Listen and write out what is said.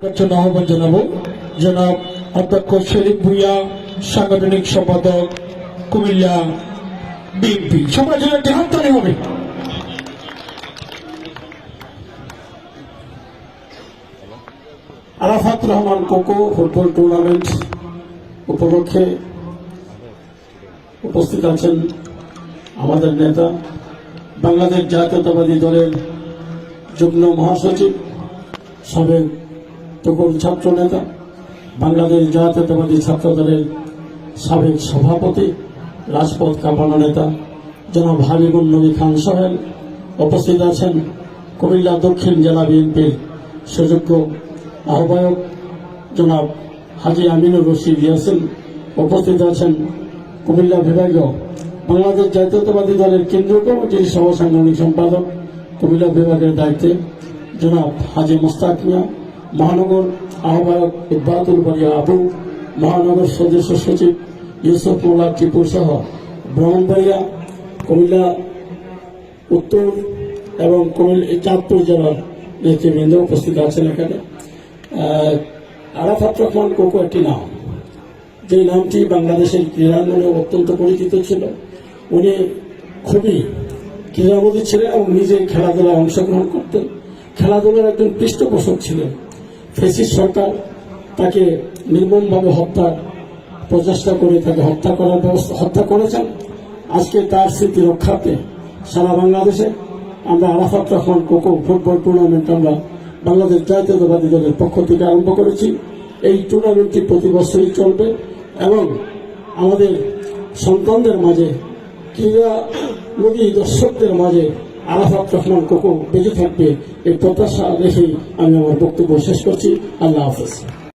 জন্য আহ্বান জানাব, জনাব অধ্যক্ষ শরীফ ভুইয়া সাংগঠনিক সম্পাদক কুমিল্লা বিএনপি। সবার জন্য একটি হবে। আরাফাত রহমান কোকো ফুটবল টুর্নামেন্ট উপলক্ষে উপস্থিত আছেন আমাদের নেতা, বাংলাদেশ জাতীয়তাবাদী দলের যুগ্ম মহাসচিব সাবেক তকুর ছাত্র নেতা বাংলাদেশ জাতীয়তাবাদী ছাত্র দলের সাবেক সভাপতি, রাজপথ কাঁপানো নেতা, জনাব হাবিবুল নবী খান সোহেল উপস্থিত আছেন কুমিল্লা দক্ষিণ জেলা বিএনপির সুযোগ্য আহ্বায়ক জনাব হাজি আমিনুর রশিদ ইয়াসিন উপস্থিত আছেন কুমিল্লা বিভাগীয় বাংলাদেশ জাতীয়তাবাদী দলের কেন্দ্রীয় কমিটির সহ সম্পাদক, কুমিল্লা বিভাগের দায়িত্বে জনাব হাজি মোস্তাক মিয়া মহানগর আহ্বায়ক ইব্বাতুল বাড়িয়া আবু, মহানগর সদস্য সচিব ইউসুফ মোল্লা টিপু সহ ব্রাহ্মণবাড়িয়া, কুমিল্লা, উত্তর এবং কুমিল্লা চাঁদপুর জেলার নেতৃবৃন্দ উপস্থিত আছেন এখানে। আরাফাত রহমান কোকো একটি নাম। যে নামটি বাংলাদেশের ক্রীড়াঙ্গনে অত্যন্ত পরিচিত ছিল। উনি খুবই ক্রীড়াবোধী ছিলেন এবং নিজে খেলাধুলায় অংশগ্রহণ করতেন। খেলাধুলার একজন পৃষ্ঠপোষক ছিলেন। ফেসিস সরকার তাকে নির্মমভাবে হত্যা, প্রচেষ্টা করে তাকে হত্যা করার ব্যবস্থা, হত্যা করেছেন। আজকে তার স্মৃতি রক্ষার্থে সারা বাংলাদেশে আমরা আরাফাত রহমান কোকো ফুটবল টুর্নামেন্ট আমরা বাংলাদেশ জাতীয়তাবাদী দলের পক্ষ থেকে আরম্ভ করেছি। এই টুর্নামেন্টটি প্রতি বছরই চলবে এবং আমাদের সন্তানদের মাঝে ক্রীড়া নদী দর্শকদের মাঝে আরাফাত রহমান কোকো বেঁচে থাকবে এই প্রত্যাশা রেখেই আমি আমার বক্তব্য শেষ করছি। আল্লাহ হাফেজ।